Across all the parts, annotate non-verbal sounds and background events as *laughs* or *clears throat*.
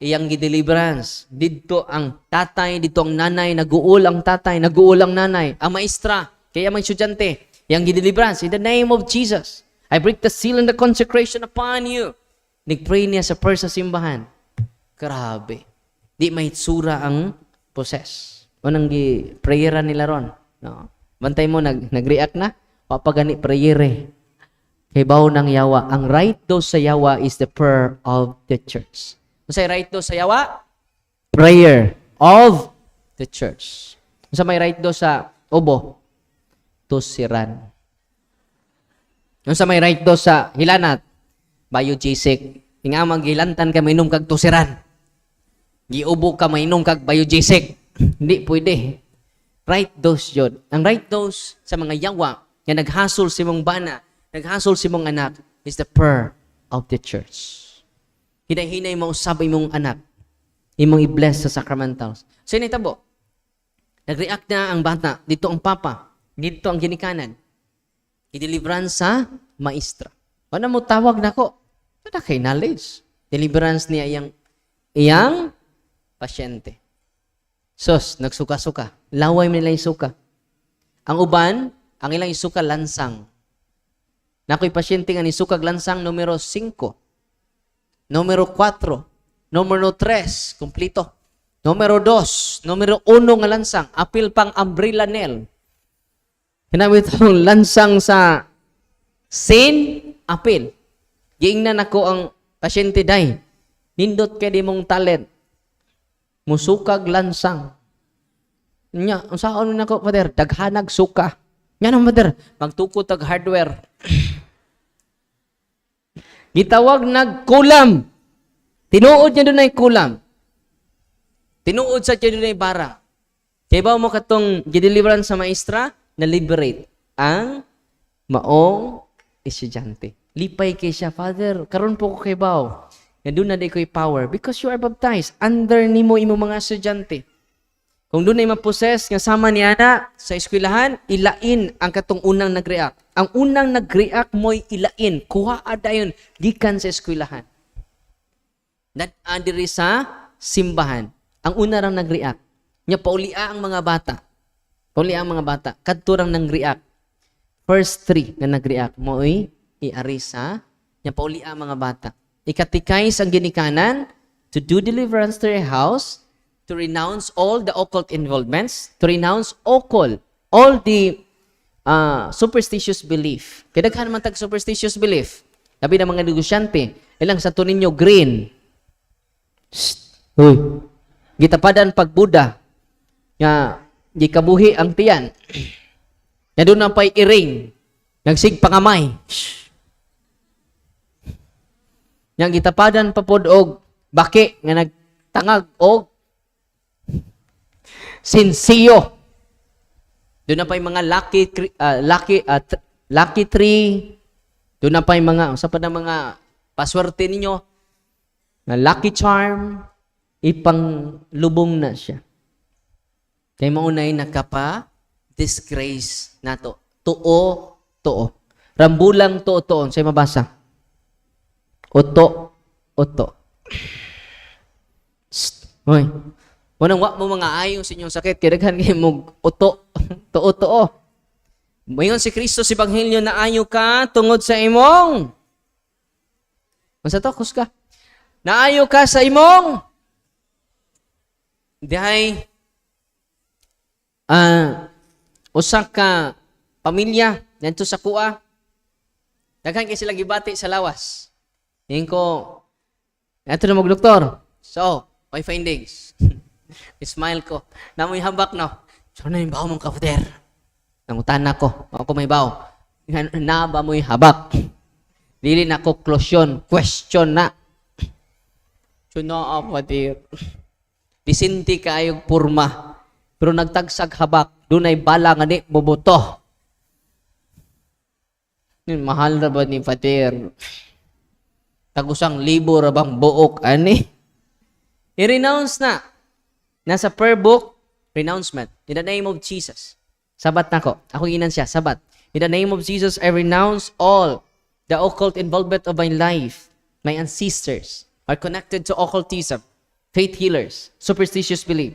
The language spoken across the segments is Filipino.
iyang gideliverance. Dito ang tatay, dito ang nanay, naguul ang tatay, naguul ang nanay, ang maestra, kaya mga estudyante, iyang gideliverance. In the name of Jesus, I break the seal and the consecration upon you. Nagpray niya sa sa simbahan. Grabe. Di may tsura ang possess. O nang gi prayeran nila ron. No? Bantay mo, nag, nag-react na. Papagani prayere. Kay bawo ng yawa. Ang right do sa yawa is the prayer of the church. Masay right do sa yawa? Prayer of the church. Sa may right do sa obo? Tusiran. Yung sa may right do sa hilanat? Bayo jisik. Nga maghilantan ka mainom kag tusiran. Giubo ka mainom kag bayo jisik. *clears throat* Hindi pwede. Right dose yun. Ang right dose sa mga yawa nga naghasol si mong bana, naghasol si mong anak is the prayer of the church. Hinay-hinay mo usab imong anak. Imong i-bless sa sacramentals. So yun tabo. Nag-react na ang bata. Dito ang papa. Dito ang ginikanan. I-deliverance sa maestra. Ano mo tawag na ko? Wala kay knowledge. Deliverance niya iyang iyang pasyente. Sos, nagsuka-suka. Laway mo nila yung suka. Ang uban, ang ilang isuka lansang. Nako'y pasyente nga ni sukag lansang numero 5. Numero 4. Numero 3, kumplito. Numero 2, numero 1 nga lansang, apil pang umbrella nail. Hinamit itong *laughs* lansang sa sin, apil. Giingnan ako ang pasyente day. Nindot kay di mong talent. Musukag lansang. Nya, ang saan na ko, Father? Daghanag suka. Nya naman, Father. Magtukot tag hardware. Gitawag nagkulam. Tinuod niya doon ay kulam. Tinuod sa niya doon ay bara. Kaya ba mo katong gideliveran sa maestra, na-liberate ang maong estudyante. Lipay kay siya, Father, karon po ko kay bao. Nga doon na di ko'y power. Because you are baptized. Under ni mo imo mga estudyante. Kung doon ay maposes nga sama ni Ana sa eskwelahan, ilain ang katong unang nag-react. Ang unang nag-react mo'y ilain. Kuha adayon gikan sa eskwelahan. That adiri sa simbahan. Ang una rang nag-react. Nya paulia ang mga bata. Paulia ang mga bata. Kadturang nang-react. First three nga nag-react mo'y iari sa nya paulia ang mga bata. Ikatikay sa ginikanan to do deliverance to your house, to renounce all the occult involvements, to renounce occult, all the uh, superstitious belief. Kaya daghan man tag superstitious belief. Labi ng mga negosyante, ilang sa tunin nyo green. Shh. Uy. Gitapadan pag Buddha. Nga, gikabuhi ang tiyan. Nga doon na pa'y iring. Nagsig pangamay. Shh. Yang gitapadan pa pod og baki nga nagtangag og sinsiyo. Doon na pa'y mga lucky ah, lucky tr- lucky tree. Doon na pa'y mga sa pa na mga paswerte ninyo na lucky charm ipang lubong na siya. Kay maunay nakapa disgrace nato. Tuo, tuo. Rambulang tuo, tuon. Sa'yo mabasa. Oto, oto. Hoy. Munang wa mo mga ayo sa inyong sakit, kaya daghan kayo mo oto, *laughs* tuo, tuo. Mayon si Kristo si Ebanghelyo na ayo ka tungod sa imong. Masa to, ka? Naayo ka sa imong. Dihay, ah, usa ka pamilya dito sa kuha. Daghan kay sila gibati sa lawas. Ngayon ko, eto na mag doktor. So, my findings. *laughs* Smile ko. Namoy habak no. So na yung baho mong kaputer. Nangutan ko. Ako may baho. Na ba mo'y habak? Dili na ko closyon. Question na. So na ako, dear. Disinti kayong purma. Pero nagtagsag habak. Doon ay bala nga ni. Yun, Mahal na ba ni Fatir? tagusang libo ra bang buok ani i-renounce na nasa per book renouncement in the name of Jesus sabat nako ako inan siya sabat in the name of Jesus I renounce all the occult involvement of my life my ancestors are connected to occultism faith healers, superstitious belief.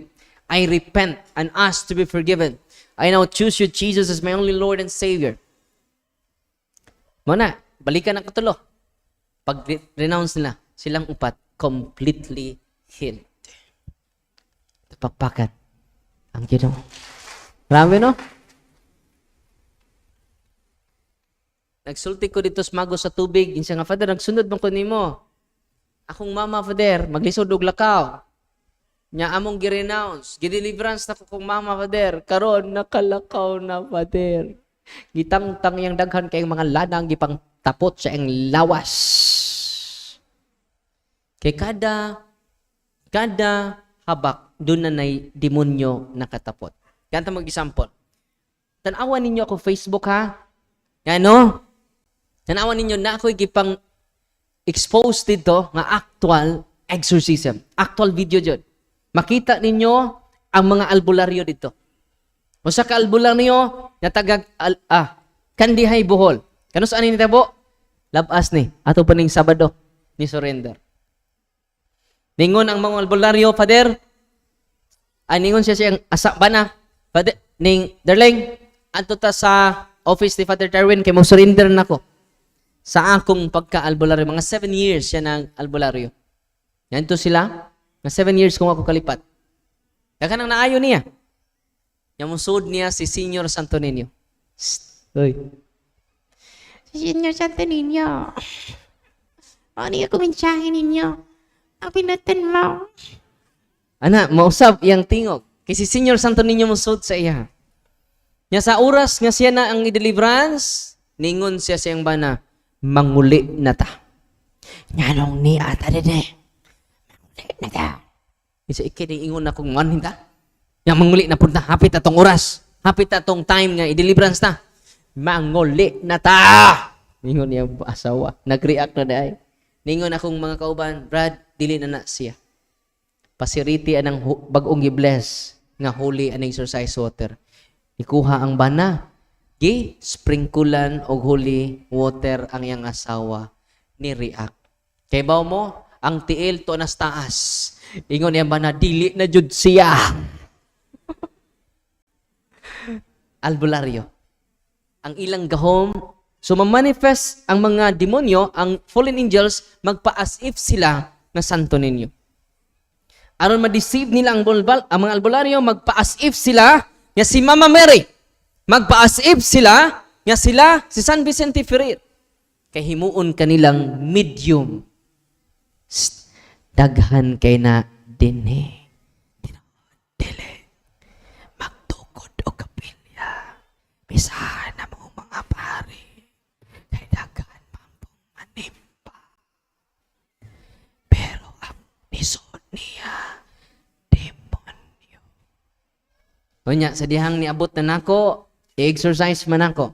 I repent and ask to be forgiven. I now choose you, Jesus, as my only Lord and Savior. Muna, balikan ang katulo. Pag re- renounce nila, silang upat, completely healed. Tapakpakan. Ang Ginoo. Marami, no? Nagsulti ko dito smago sa tubig. Insa nga, Father, nagsunod man ko nimo. Akong mama, Father, maglisod og lakaw. Nya among gi-renounce, gi-deliverance na ko kong mama, Father. Karon nakalakaw na, Father. Gitangtang yang daghan kay mga ladang gipang tapot sa ang lawas. Kay kada kada habak doon na nay demonyo nakatapot. Ganito mag-example. Tanawan ninyo ako Facebook ha. Ano? Tanawan ninyo na ako gipang expose dito nga actual exorcism. Actual video dyan. Makita ninyo ang mga albularyo dito. O sa kaalbularyo na tagag al, ah, kandihay buhol. Kano saan ni tabo? Labas ni. Ato pa ning Sabado ni surrender. Ningon ang mga albularyo, Father. Ay, ningon siya siyang asa ba na? Father, ning, darling, anto ta sa office ni Father Darwin, kay mo surrender na ko. Sa akong pagka-albularyo, mga seven years siya ng albularyo. Yan to sila. Mga seven years kung ako kalipat. Kaya nang naayo niya. Yung musod niya si Senior Santo Niño. Uy. Senyor Santo Niño. Ano yung kumensahe ninyo? Ang pinatan mo. Ana, mausap yang tingog. Kay si Senior Santo Niño musod sa iya. Nya sa oras nga siya na ang deliverance, ningon siya siyang bana, manguli na ta. Nyanong ni ata dede. Manguli na ka. Isa ikini ingon na kung manhin ta. Yang manguli na punta, hapit atong oras. Hapit atong time nga i-deliverance ta. Manguli na ta! Ningon niya asawa. Nag-react na dahi. Ningon akong mga kauban, Brad, dili na na siya. Pasiriti anang bagong gi-bless nga holy and exercise water. Ikuha ang bana. Gi, sprinklean og holy water ang iyang asawa ni react. Kay baw mo, ang tiil to nas taas. Ingon niya ba na dili na jud siya. *laughs* Albularyo. Ang ilang gahom, so manifest ang mga demonyo, ang fallen angels, magpa-as if sila na santo ninyo. Aron ma-deceive nila ang, bulbal, ang mga albularyo, magpa-as if sila nga si Mama Mary. Magpa-as if sila nga sila si San Vicente Ferrer. Kay himuon kanilang medium. Psst, daghan kay na dinhi. Dili. Magtukod o kapilya. Bisahan na mo mga pari. Kay daghan pampong manimpa. Pero ang nisod niya, demonyo. Unya, sa dihang niabot na nako, i-exercise man ako.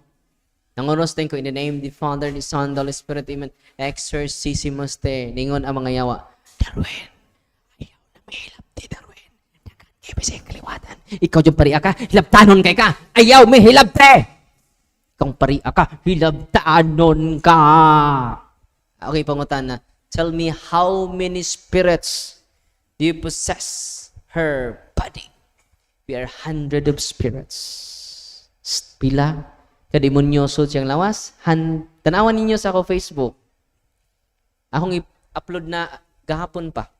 Nanguros ko in the name of the Father, the Son, the Holy Spirit, Amen. Exorcisimus te. Ningon ang mga yawa. Darwin, ayaw na may hilap ti Darwin. Kay bisay kaliwatan. Ikaw yung pariya ka, hilabtanon kay ka. Ayaw may hilab te. Kung pariya ka, hilabtanon ka. Okay, pangutan na. Tell me how many spirits do you possess her body? We are hundred of spirits. Pila? Kademonyoso siyang lawas. Han, tanawan ninyo sa ako Facebook. Akong i-upload na gahapon pa.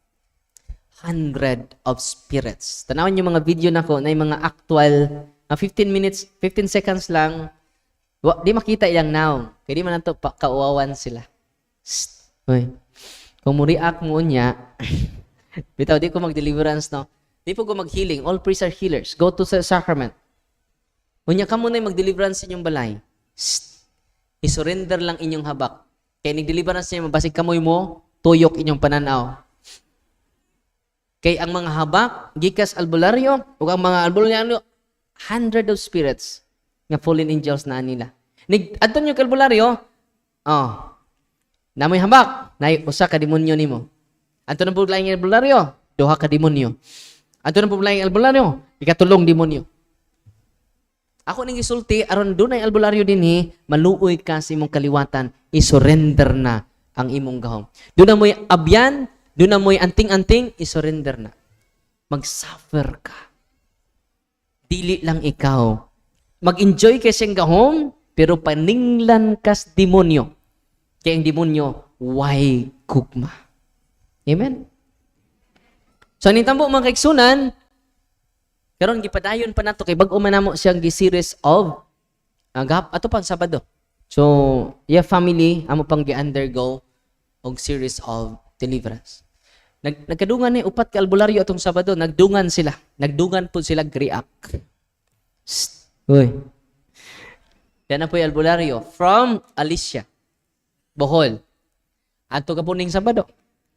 Hundred of spirits. Tanawan yung mga video na ko na yung mga actual, na 15 minutes, 15 seconds lang. Wa, di makita ilang now. Kaya di man nato pa, kauwawan sila. Psst. Uy. Kung mo react mo niya, *coughs* bitaw di ko mag-deliverance no. Di po ko mag-healing. All priests are healers. Go to sa sacrament. Unya ka muna mag-deliverance inyong balay. Shh. I-surrender lang inyong habak. Kaya nag-deliverance niya, mabasig kamoy mo, tuyok inyong pananaw. Kay ang mga habak, gikas albularyo, o ang mga albularyo, hundred of spirits nga fallen angels na nila. Nig, adto nyo kalbularyo, oh, namoy habak, na usa ka demonyo nimo. Adto na po lang yung albularyo, duha ka demonyo. Adto na yung albularyo, ikatulong demonyo. Ako ning gisulti aron dunay albularyo dinhi, maluoy ka sa imong kaliwatan, i-surrender na ang imong gahom. Doon na mo'y abyan, Doon na mo'y anting-anting, isurrender na. Mag-suffer ka. Dili lang ikaw. Mag-enjoy ka siyang gahom, pero paninglan kas demonyo. Kaya ang demonyo, why kugma. Amen? So, nitambo mga kaigsunan, karon gipadayon pa nato kay bag-o man namo siyang gi-series of uh, gahap ato pang Sabado. So, yeah family amo pang gi-undergo og series of deliverance. Nag nagkadungan ni upat ka albularyo atong Sabado, nagdungan sila. Nagdungan po sila react. Uy. Yan na po yung albularyo from Alicia, Bohol. Ato ka po ning Sabado.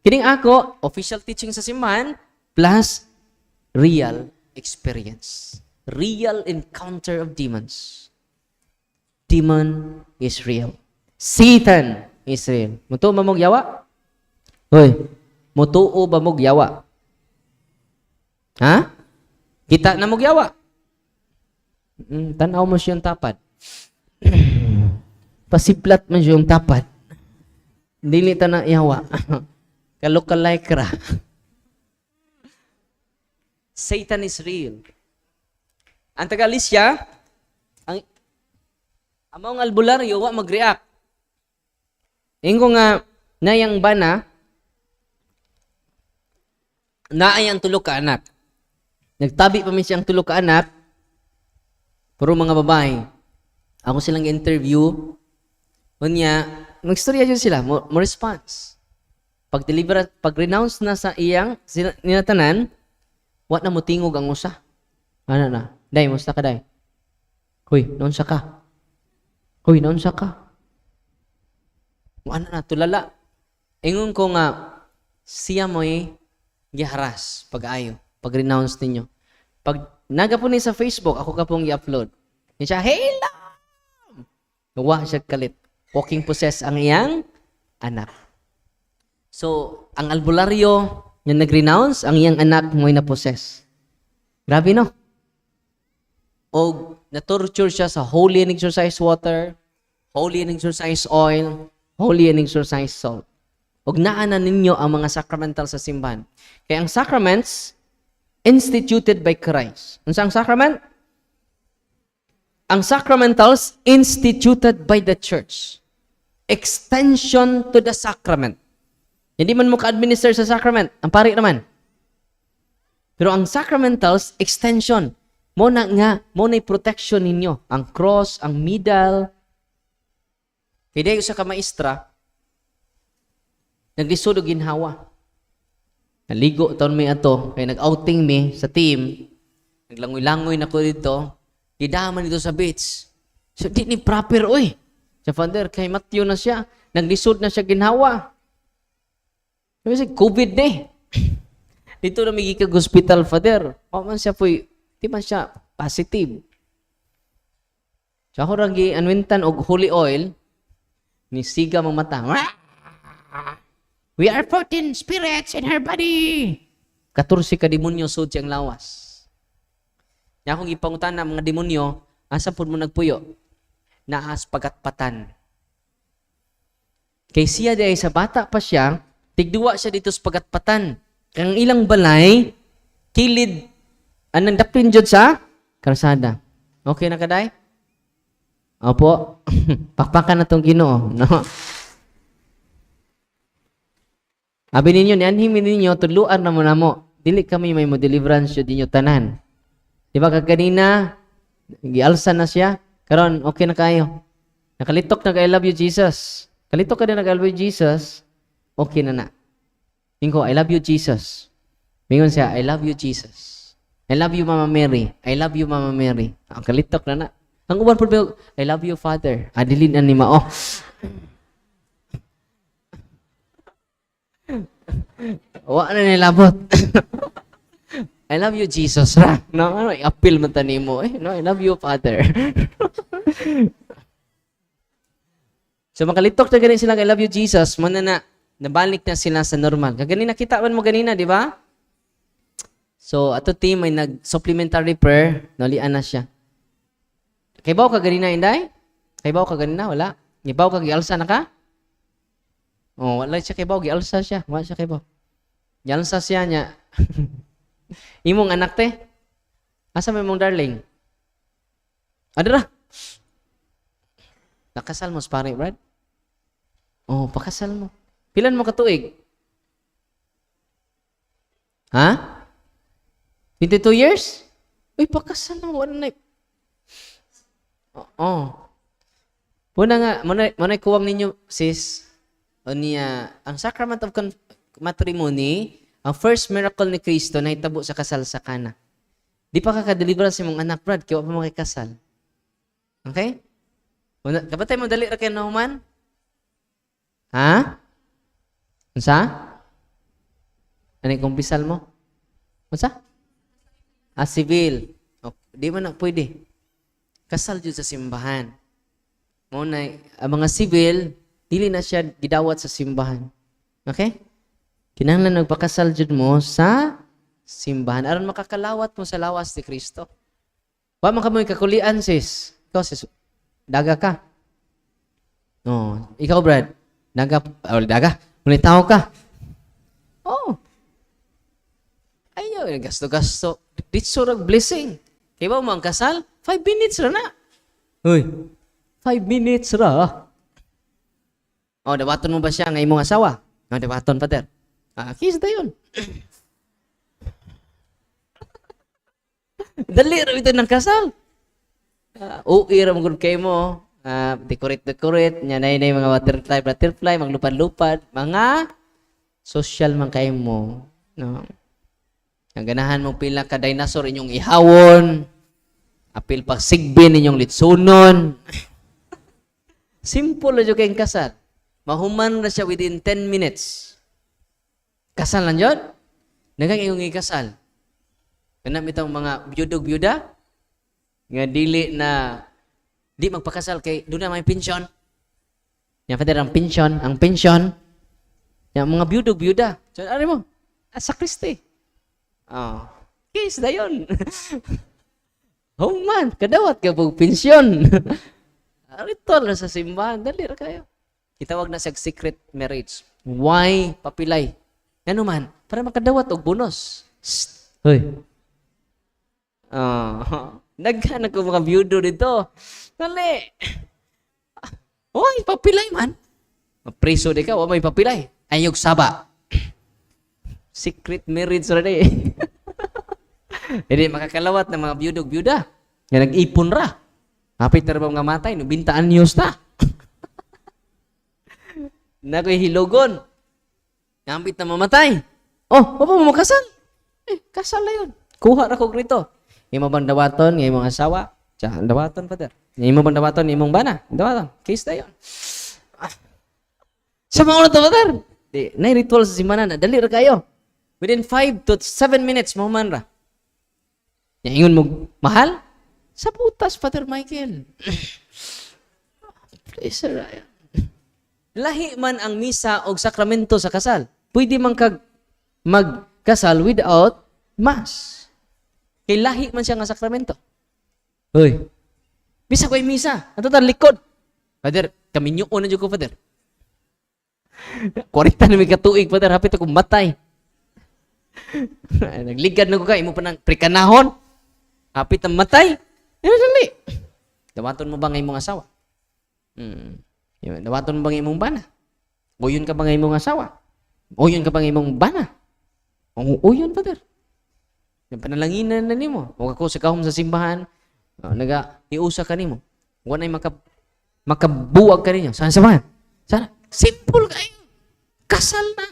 Kining ako, official teaching sa simbahan, plus real experience. Real encounter of demons. Demon is real. Satan is real. Muto ba mong yawa? Hoy, mutuo ba mong yawa? Ha? Kita na mong yawa? Mm, tanaw mo siyang tapad. *clears throat* Pasiplat man siyang tapad. Dili ta na yawa. *laughs* Kalukalike ra. Satan is real. Ang taga-Alicia, ang among albularyo wa mag-react. Ingo nga nayang bana naay ang tulo ka anak. Nagtabi pa mi siyang tulo ka anak. Puro mga babae. Ako silang interview. Unya, nagstorya yun sila, mo, mo response. Pag deliver, pag renounce na sa iyang sina- ninatanan, Wa na mo tingog ang usa. Ano na? Day, musta ka day? Hoy, noon sa ka? Hoy, noon sa ka? Ano na, tulala. Ingon ko nga, siya mo'y giharas pag-ayo, pag-renounce ninyo. Pag naga po ni sa Facebook, ako ka pong i-upload. Yan siya, hey, lam! Gawa siya kalit. Walking possess ang iyang anak. So, ang albularyo, yung nag-renounce, ang iyang anak mo'y na-possess. Grabe, no? O na-torture siya sa holy and exercise water, holy and exercise oil, holy and exercise salt. Og naanan ninyo ang mga sacramental sa simbahan. Kaya ang sacraments, instituted by Christ. Ano ang sacrament? Ang sacramentals, instituted by the church. Extension to the sacrament. Hindi man mo ka-administer sa sacrament. Ang pari naman. Pero ang sacramentals, extension. Mo na nga, mo na protection ninyo. Ang cross, ang middle. Kaya sa ka maestra, naglisod og ginhawa. Naligo taon may ato, kaya nag-outing mi sa team. Naglangoy-langoy na ko dito. Gidaman dito sa beach. So, di ni proper, oy. Sa father, kay Matthew na siya. Naglisod na siya ginhawa. Kasi COVID na eh. *clears throat* Dito na may kag hospital, father. O man siya po, di man siya positive. Siya ako rangi anwintan og holy oil, ni siga mga mata. We are 14 spirits in her body. 14 ka demonyo sud siyang lawas. Nya akong ipangutan na mga demonyo, asa pud mo nagpuyo? Naas pagatpatan. Kay siya ay sa bata pa siya, tigduwa siya dito sa pagatpatan. Kang ilang balay, kilid, anang dapin jud sa karsada. Okay na kaday? Opo. *laughs* Pakpakan na tong ginoo. No? Abi ninyo, nianhimi ninyo, tuluan na mo na mo. Dili kami may mo deliverance yun ninyo tanan. Di ba kag kanina, gialsa na siya. Karon okay na kayo. Nakalitok na I love you, Jesus. Kalitok ka din na I love you, Jesus. Okay na na. Tingko, I love you, Jesus. Mingon siya, I love you, Jesus. I love you, Mama Mary. I love you, Mama Mary. Ang kalitok na na. Ang uban po, I love you, Father. Adilin na ni Mao. *laughs* Wa na nilabot. *laughs* I love you, Jesus. Ra. No, ano, i-appeal man tani mo. Eh, no, I love you, Father. *laughs* so, makalitok na ganun sila, I love you, Jesus. Muna na, nabalik na sila sa normal. Kagani nakita man mo ganina, di ba? So, ato team may nag-supplementary prayer. Nalian na siya. Kay baw ka ganina, Inday? Kay baw ka ganina? Wala. Kay baw ka gialsa na ka? Oh, wala siya kay baw, gialsa siya. Wala siya kay baw. Yan sa siya niya. *laughs* imong anak te. Asa may mong darling? Adara. Nakasal mo, pare, Brad? Oh, pakasal mo. Pilan mo katuig? Ha? 22 years? Uy, pakasal na. Wala na. Oo. Muna nga, muna, muna kuwang ninyo, sis, o niya, ang sacrament of matrimony, ang first miracle ni Kristo na itabo sa kasal sa kana. Di pa kakadeliver sa mong anak, Brad, kaya pa mo kay kasal. Okay? Kapatay mo dali ra kay nahuman? Ha? Unsa? Yung kumpisal mo? Unsa? Ah, civil. O, di man na pwede. Kasal jud sa simbahan. Mo na ang mga civil dili na siya gidawat sa simbahan. Okay? Kinahanglan nagpakasal jud mo sa simbahan aron makakalawat mo sa lawas ni Kristo. Wa man kamo kakulian sis. Ikaw sis, daga ka. No, ikaw Brad, daga oh, daga. Muli tao ka. Oh. Ayaw, gasto-gasto. Ditso rag blessing. Kaya ba mo ang kasal? Five minutes ra na. Uy, five minutes ra. Oh, dawaton mo ba siya ng imong asawa? Oh, dawaton, pater. Ah, kiss na yun. *laughs* Dali ra ito ng kasal. Uh, uwi ra mong kay mo. Ah, decorate decorate. Nya nay nay mga butterfly butterfly maglupad-lupad mga social man kay mo no? Ang ganahan mo pila ka dinosaur inyong ihawon. Apil pa sigbin inyong litsunon. *laughs* Simple na jud kay kasal mahuman na siya within 10 minutes. Kasal lang yun? Nagang iyong ikasal. Kanam itong mga biyudog-biyuda nga dili na di magpakasal kay doon na may pensyon. Yan father ang pensyon, ang pensyon. Yan mga biyudog biyuda. So, ano mo? Ah, sa Kristi. Oh. Case na yun. *laughs* oh man, kadawat ka pong pensyon. *laughs* Ritual na sa simbahan. Dali ra kayo. Itawag na siya secret marriage. Why papilay? Ano man? Para makadawat og bonus. Hoy. Oh. *laughs* Naghanap *laughs* ko mga biyudo dito. Dali. Oy, papilay man. Preso di ka, o may papilay. Ayog saba. Secret marriage ra di. *laughs* Hindi makakalawat ng mga biyudog biyuda. Nga nag-ipon ra. Hapit na ba mga matay, no bintaan news *laughs* ta. Nakoy hilogon. Ngambit na mamatay. Oh, pa mo kasal? Eh, kasal na yun. Kuha ra ko rito. Imo bang dawaton ng imong asawa? Sa dawaton pa Imo bang dawaton ng imong bana? Dawaton. Case. Ah. Sa mga to pater. Di, na ritual sa simbahan na dali ra kayo. Within 5 to 7 minutes mahuman ra. Yang ingon mo mahal sa butas Pater Michael. *laughs* Please ra. Lahi man ang misa o sakramento sa kasal. Pwede man kag magkasal without mass. Kay lahi man siya nga sakramento. Hoy. Bisa ko misa. Ato ta likod. Father, kami nyo na ko, Father. 40 na may katuig, Father. Hapit ako matay. Nagligad na ko ka. Imo pa ng prikanahon. Hapit na matay. Ano dali? Dawaton mo ba ng imong asawa? Hmm. Dawaton mo ba ng imong bana? Uyon ka ba ng imong asawa? Uyon ka ba ng imong bana? O, uyon, Father. Yung panalanginan na nimo. O ako sa kahom sa simbahan, uh, naga iusa ka nimo. Wa nay maka makabuwag ka ninyo. Saan samahan? Sana simple kayo. Kasal na.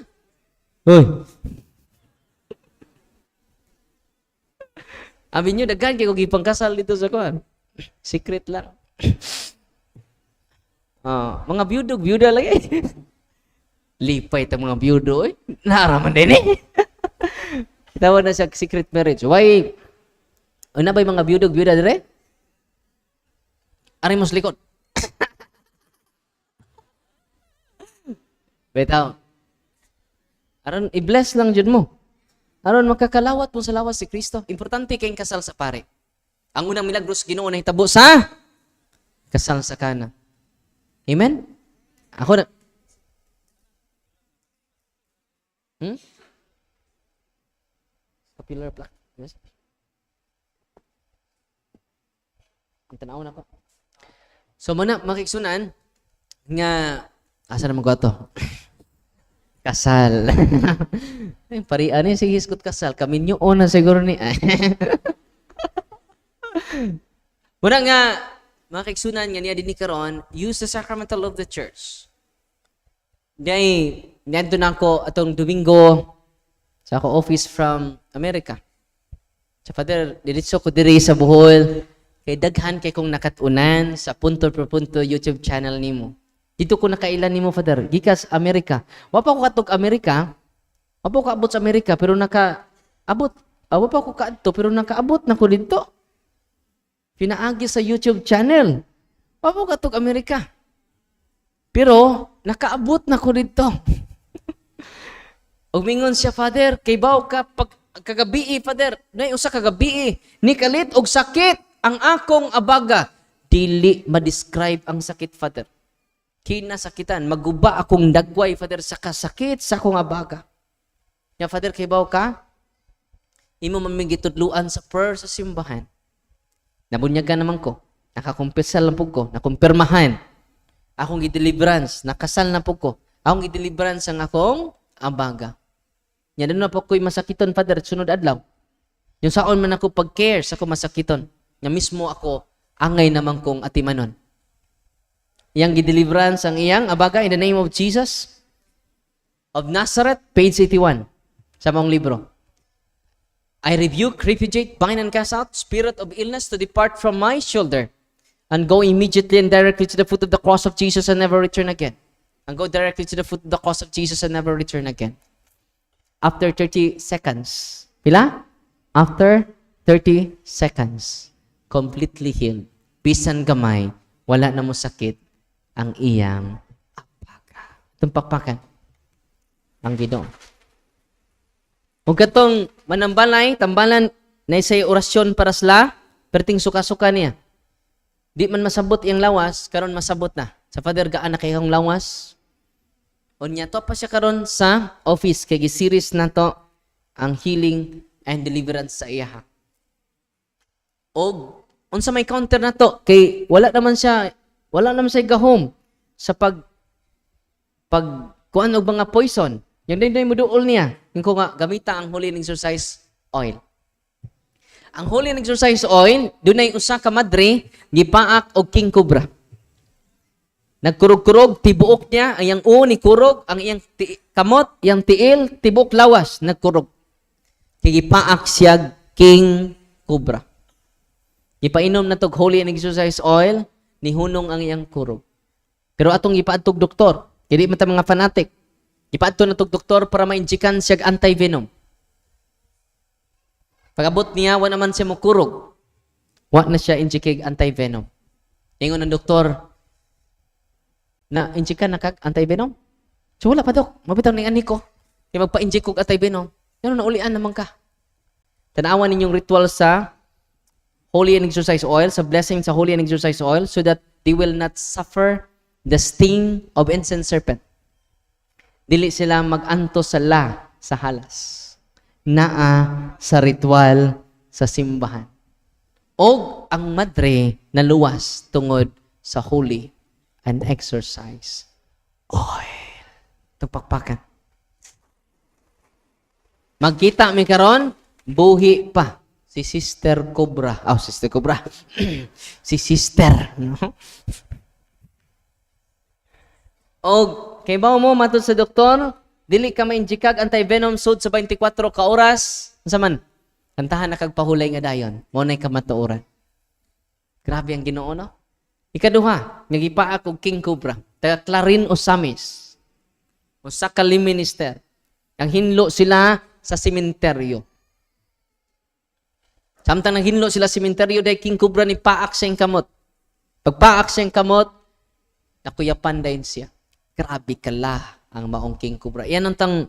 Hoy. *laughs* Abi nyo, daghan kayo gipang kasal dito sa kuan. Secret lang. Ah, *laughs* mga biyudog, biyuda lagi. *laughs* Lipay ta mga biyudo, eh. Naraman din eh. Tawag na siya secret marriage. Why? Una ba yung mga biyudog, biyuda dire? Ari mo likod. Betaw. Aron i-bless lang jud mo. Aron makakalawat mo sa lawas si Kristo. Importante kayong kasal sa pare. Ang unang milagros Ginoo na hitabo sa kasal sa kana. Amen? Ako na. Hmm? Capillary plaque. Yes. Ang tanaw na ko. So muna makiksunan nga asa na ko to? *laughs* kasal. *laughs* Ay, parian ni sige iskot kasal. Kami nyo na siguro ni. *laughs* Muna nga makiksunan nga niya din karon use the sacramental of the church. Dahil, nandito na ako atong Domingo sa ako office from America. Sa Father, diretso ko diri sa Bohol. Kay daghan kay kong nakatunan sa punto per punto YouTube channel nimo. Dito ko nakailan nimo Father, gikas Amerika. Wa pa ko katog Amerika. Wa pa ko kaabot sa Amerika pero naka abot. Ah, wa pa ko kaadto pero nakaabot na ko dito. Pinaagi sa YouTube channel. Wa pa ko katog Amerika. Pero nakaabot na ko dito. *laughs* Umingon siya, Father, kay baw ka pag kagabi, Father, nay usa kagabi, ni kalit og sakit ang akong abaga. Dili ma-describe ang sakit, Father. Kinasakitan, maguba akong dagway, Father, sa kasakit sa akong abaga. Ya, Father, kay baw ka, imo mamigitudluan sa prayer sa simbahan. Nabunyagan naman ko. Nakakumpisal lang po ko. Nakumpirmahan. Akong gideliverance. Nakasal na po ko. Akong gideliverance ang akong abaga. Yan na po ko'y masakiton, Father, at sunod adlaw. Yung saon man ako pag-care sa ako masakiton. Nga mismo ako, angay naman kong atimanon. Yang gideliverance ang iyang abaga in the name of Jesus of Nazareth, page 81 sa mong libro. I rebuke, repudiate, bind and cast out spirit of illness to depart from my shoulder and go immediately and directly to the foot of the cross of Jesus and never return again. And go directly to the foot of the cross of Jesus and never return again. After 30 seconds. Pila? After 30 seconds. Completely healed. Bisan gamay. Wala na mo sakit ang iyang apaga. Itong pakpakan. Ang ginoo. Ug katong manambalay, tambalan na isay orasyon para sila, perting suka-suka niya. Di man masabot iyang lawas, karon masabot na. Sa Father gaan na kay lawas. Unya to pa siya karon sa office kay gi-series na to ang healing and deliverance sa iya. Og unsa may counter na to kay wala naman siya wala naman siya gahom sa pag pag kuan og mga poison. Yung din din mo duol niya. Yung ko nga gamita ang holy exercise oil. Ang holy exercise oil, dunay usa ka madre gipaak og king cobra. Nagkurog-kurog, tibuok niya, ang iyang u ni kurog, ang iyang ti- kamot, iyang tiil, tibok lawas, nagkurog. Kigipaak siya king cobra. Ipainom na tog holy and exercise oil, ni hunong ang iyang kurog. Pero atong ipaadtog doktor, hindi man ta mga fanatic. Ipaadto na tog doktor para ma-injikan siya anti-venom. Pagabot niya, wa naman siya mukurog. Wa na siya injikig anti-venom. Ingon ng doktor, na injikan na kag anti-venom? So wala pa dok, mabitaw ni ani ko. Kaya magpa-injik kog anti-venom. Pero naulian naman ka. Tanawan ninyong ritual sa holy and exercise oil, sa blessing sa holy and exercise oil, so that they will not suffer the sting of incense serpent. Dili sila mag-anto sa la sa halas. Naa sa ritual sa simbahan. O ang madre na luwas tungod sa holy and exercise oil. Tupakpakan. Magkita mi karon buhi pa si Sister Cobra. Oh, Sister Cobra. *clears throat* si Sister, no? *laughs* Og kay ba mo matud sa doktor, dili ka ma-injikag anti-venom sud sa 24 ka oras. Unsa man? Kantahan na kag pahulay nga dayon. Mo nay kamatuoran. Grabe ang Ginoo no? Ikaduha, nagipaak og King Cobra, taga Clarin Osamis. Usa ka minister. Ang hinlo sila sa sementeryo. Samtang nang hinlo sila sa sementeryo dahil King Cobra ni paak sa kamot. Pagpaak sa kamot, nakuyapan din siya. Grabe kala ang maong King Cobra. Yan ang tang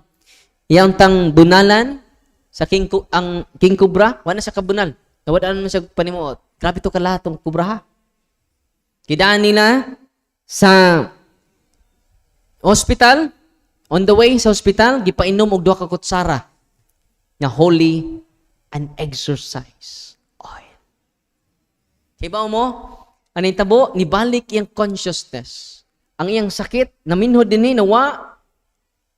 yan tang bunalan sa King ang King Cobra, wala siya kabunal. Nawadaan mo siya panimuot. Grabe to kala tong kubra ha. Kidaan nila sa hospital, on the way sa hospital, gipainom og duha ka kutsara nga holy and exercise oil. Hibaw mo, anong tabo, nibalik iyang consciousness. Ang iyang sakit, naminhod din ni, nawa,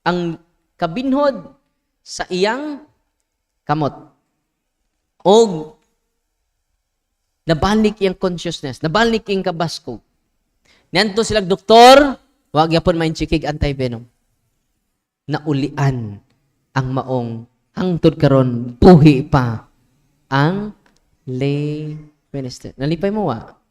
ang kabinhod sa iyang kamot. O, nabalik iyang consciousness, nabalik iyang kabasko. Nanto sila doktor, wag yapon main chikig anti-venom. Naulian ang maong hangtod karon buhi pa ang lay minister. Nalipay mo wa?